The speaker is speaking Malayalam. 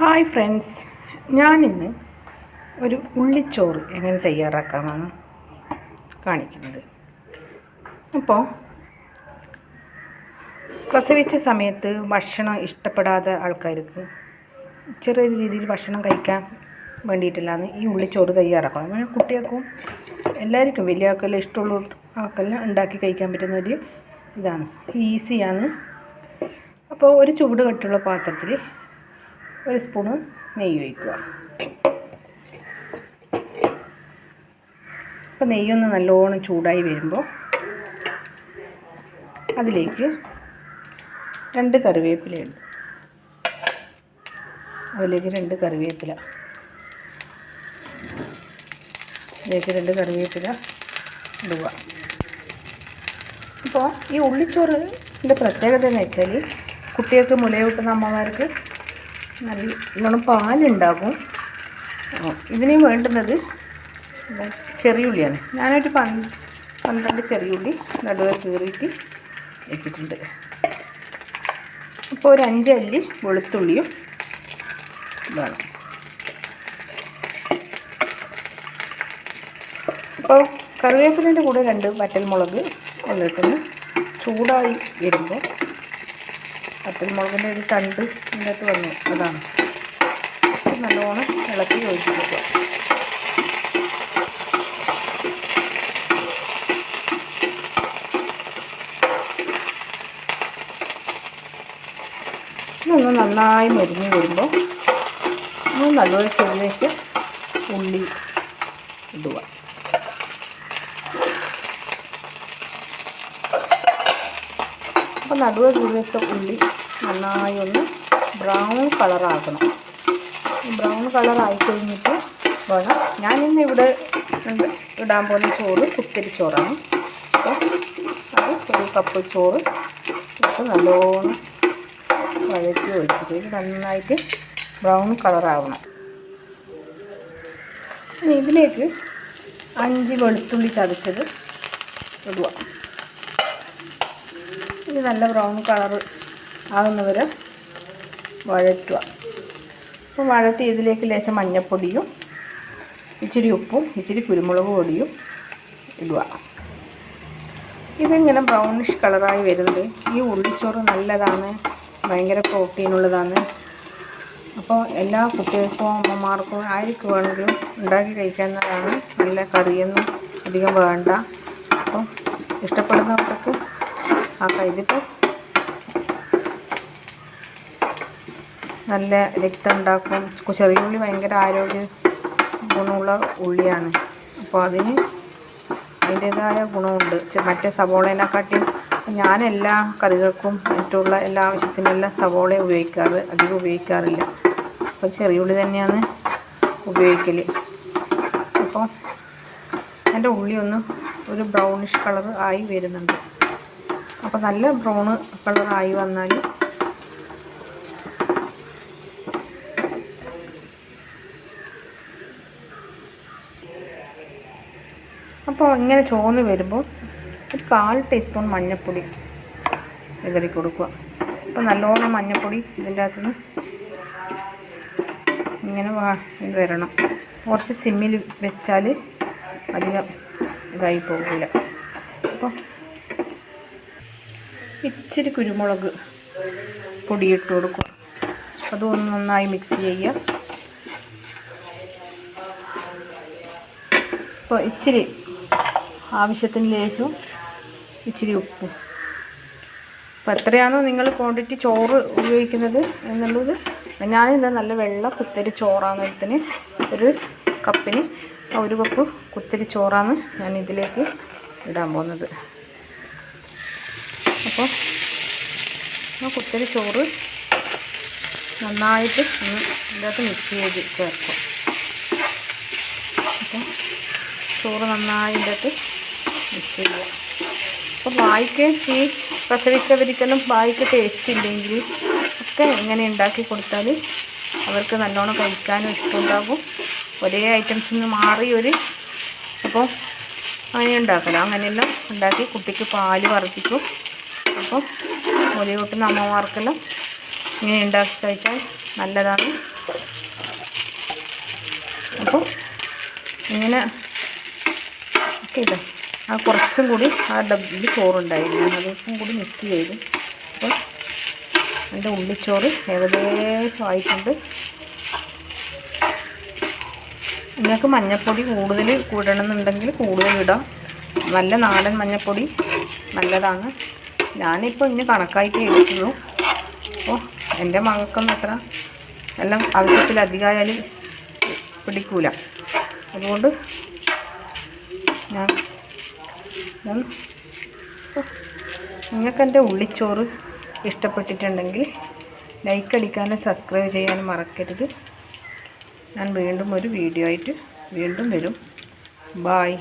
Hi friends. ഞാനിന്ന് ഒരു ഉള്ളിച്ചോറ് എങ്ങനെ തയ്യാറാക്കാമെന്ന് കാണിക്കുന്നത്. അപ്പോൾ പ്രസവിച്ച സമയത്ത് ഭക്ഷണം ഇഷ്ടപ്പെടാത്ത ആൾക്കാർക്ക് ചെറിയ രീതിയിൽ ഭക്ഷണം കഴിക്കാൻ വേണ്ടിയിട്ടില്ലാന്ന് ഈ ഉള്ളിച്ചോറ് തയ്യാറാക്കാം അങ്ങനെ കുട്ടികൾക്കും എല്ലാവർക്കും വലിയ ആൾക്കെല്ലാം ഇഷ്ടമുള്ള ആൾക്കെല്ലാം ഉണ്ടാക്കി കഴിക്കാൻ പറ്റുന്ന ഒരു ഇതാണ്. ഈസിയാണ്. അപ്പോൾ ഒരു ചൂട് കെട്ടുള്ള പാത്രത്തിൽ ഒരു സ്പൂണ് നെയ്യ് ഒഴിക്കുക. അപ്പോൾ നെയ്യൊന്ന് നല്ലോണം ചൂടായി വരുമ്പോൾ അതിലേക്ക് രണ്ട് കറിവേപ്പിലയുണ്ട്. അതിലേക്ക് രണ്ട് കറിവേപ്പില. അതിലേക്ക് രണ്ട് കറിവേപ്പില ഇടുക. അപ്പോൾ ഈ ഉള്ളിച്ചോറിന്റെ പ്രത്യേകത എന്ന് വെച്ചാൽ കുട്ടികൾക്ക് മുലയൂട്ടുന്ന അമ്മമാർക്ക് നല്ലോണം പാലുണ്ടാകും. ഇതിന് വേണ്ടുന്നത് ചെറിയുള്ളിയാണ്. ഞാനൊരു പന് പന്ത്രണ്ട് ചെറിയുള്ളി നടുവെ കീറിയിട്ട് വെച്ചിട്ടുണ്ട്. അപ്പോൾ ഒരു അഞ്ചല്ലി വെളുത്തുള്ളിയും വേണം അപ്പോൾ കറിവേപ്പിലിന്റെ കൂടെ രണ്ട് വറ്റൽമുളക് എന്നിട്ടൊന്ന് ചൂടായി വരുമ്പോൾ വറ്റൽമുളകിന്റെ ഒരു തണ്ട് ഇതിനകത്ത് വന്നു. അതാണ്. നല്ലോണം ഇളക്കി യോജിപ്പിക്കുക. ഇതൊന്ന് നന്നായി മരിഞ്ഞ് വരുമ്പോൾ നല്ലൊരു ചെറിയ ഉള്ളി ഇടുക. നടുവ് വെച്ച ഉള്ളി നന്നായി ഒന്ന് ബ്രൗൺ കളറാക്കണം ബ്രൗൺ കളറായി കഴിഞ്ഞിട്ട് വേണം. ഇന്ന് ഇവിടെ ഇടാൻ പോകുന്ന ചോറ് കുത്തിരി ചോറാണ്. അപ്പോൾ അത് ഒരു കപ്പ് ചോറ് ഇട്ട് നല്ലോണം വഴറ്റി ഒഴിച്ചിട്ട് ഇത് നന്നായിട്ട് ബ്രൗൺ കളറാവണം ഇതിലേക്ക് അഞ്ച് വെളുത്തുള്ളി ചതച്ചത് ഇടുക. ഇത് നല്ല ബ്രൗൺ കളർ ആകുന്നവർ വഴറ്റുക. അപ്പോൾ വഴറ്റി ഇതിലേക്ക് ലേശം മഞ്ഞൾപ്പൊടിയും ഇച്ചിരി ഉപ്പും ഇച്ചിരി കുരുമുളക് പൊടിയും ഇടുക. ഇതിങ്ങനെ ബ്രൗണിഷ് കളറായി വരുന്നത്. ഈ ഉള്ളിച്ചോറ് നല്ലതാണ്. ഭയങ്കര പ്രോട്ടീനുള്ളതാണ് അപ്പോൾ എല്ലാ കുട്ടികൾക്കും അമ്മമാർക്കും ആർക്ക് വേണമെങ്കിലും ഉണ്ടാക്കി കഴിക്കാവുന്നതാണ്. നല്ല കറിയൊന്നും അധികം വേണ്ട. അപ്പോൾ ഇഷ്ടപ്പെടുന്നവർക്ക് ആക്കാം ഇതിപ്പോൾ നല്ല രക്തം ഉണ്ടാക്കും ചെറിയ ഉള്ളി ഭയങ്കര ആരോഗ്യ ഗുണമുള്ള ഉള്ളിയാണ്. അപ്പോൾ അതിന് അതിന്റേതായ ഗുണമുണ്ട്. മറ്റേ സവോളേനെക്കാട്ടിയും ഞാൻ എല്ലാ കറികൾക്കും മറ്റുള്ള എല്ലാ ആവശ്യത്തിനെല്ലാം സവോള ഉപയോഗിക്കാറ്. അധികം ഉപയോഗിക്കാറില്ല. അപ്പോൾ ചെറിയ ഉള്ളി തന്നെയാണ് ഉപയോഗിക്കൽ അപ്പോൾ എന്റെ ഉള്ളി ഒന്ന് ഒരു ബ്രൗണിഷ് കളർ ആയി വരുന്നുണ്ട്. അപ്പോൾ നല്ല ബ്രൗൺ കളറായി വന്നാൽ അപ്പോൾ ഇങ്ങനെ ചോന്ന് വരുമ്പോൾ ഒരു കാൽ ടീസ്പൂൺ മഞ്ഞൾപ്പൊടി വിതറി കൊടുക്കുക. അപ്പോൾ നല്ലോണം മഞ്ഞൾപ്പൊടി ഇതിന്റെ അകത്ത് ഇങ്ങനെ വാ വരണം. കുറച്ച് സിമ്മിൽ വെച്ചാൽ അധികം ഇതായി പോകില്ല അപ്പോൾ ഇച്ചിരി കുരുമുളക് പൊടിയിട്ട് കൊടുക്കുക അതൊന്ന് നന്നായി മിക്സ് ചെയ്യുക. അപ്പോൾ ഇച്ചിരി ആവശ്യത്തിന് ലേശവും ഇച്ചിരി ഉപ്പും. അപ്പോൾ എത്രയാണോ നിങ്ങൾ ക്വാണ്ടിറ്റി ചോറ് ഉപയോഗിക്കുന്നത് എന്നുള്ളത്. ഞാനിത് നല്ല വെള്ള കുത്തരി ചോറാന്നത്തിന് ഒരു കപ്പിന് ഒരു കപ്പ് കുത്തരി ചോറാണ് ഞാൻ ഇതിലേക്ക് ഇടാൻ പോകുന്നത്. അപ്പോൾ കുത്തരി ചോറ് നന്നായിട്ട് ഒന്ന് ഇതിനകത്ത് മിക്സ് ചെയ്ത് ചേർക്കും. അപ്പം ചോറ് നന്നായി ഇതിനകത്ത് മിക്സ് ചെയ്യുക അപ്പോൾ വായിക്ക് ഈ പ്രസവിച്ചവർക്കെല്ലാം വായിക്ക് ടേസ്റ്റ് ഇല്ലെങ്കിൽ ഒക്കെ എങ്ങനെ ഉണ്ടാക്കി കൊടുത്താൽ അവർക്ക് നല്ലോണം കഴിക്കാനും ഇഷ്ടമുണ്ടാകും. ഒരേ ഐറ്റംസിൽ നിന്ന് മാറി ഒരു അപ്പോൾ അങ്ങനെ ഉണ്ടാക്കലോ അങ്ങനെയെല്ലാം ഉണ്ടാക്കി കുട്ടിക്ക് പാൽ വർദ്ധിക്കും അപ്പോൾ കൂട്ടുന്ന അമ്മമാർക്കെല്ലാം ഇങ്ങനെ ഉണ്ടാക്കി കഴിച്ചാൽ നല്ലതാണ്. അപ്പോൾ ഇങ്ങനെ ഇതാ. ആ കുറച്ചും കൂടി ആ ഡബ്ബിൽ ചോറുണ്ടായിരുന്നു. അതൊക്കെ കൂടി മിക്സ് ചെയ്തു. അപ്പോൾ എന്റെ ഉള്ളിച്ചോറ് ഏകദേശം ആയിട്ടുണ്ട്. നിങ്ങൾക്ക് മഞ്ഞൾപ്പൊടി കൂടുതൽ കൂടണമെന്നുണ്ടെങ്കിൽ കൂടുതൽ ഇടാം. നല്ല നാടൻ മഞ്ഞൾപ്പൊടി നല്ലതാണ്. ഞാനിപ്പോൾ ഇനി കണക്കായിട്ടേ എടുക്കുള്ളൂ ഓ എന്റെ മകൾക്കൊന്നും അത്ര എല്ലാം ആവശ്യത്തിലധികമായാലും പിടിക്കൂല. അതുകൊണ്ട് ഞാൻ നിങ്ങൾക്ക് എന്റെ ഉള്ളിച്ചോറ് ഇഷ്ടപ്പെട്ടിട്ടുണ്ടെങ്കിൽ ലൈക്ക് അടിക്കാനും സബ്സ്ക്രൈബ് ചെയ്യാനും മറക്കരുത്. ഞാൻ വീണ്ടും ഒരു വീഡിയോ ആയിട്ട് വീണ്ടും വരും. ബായ്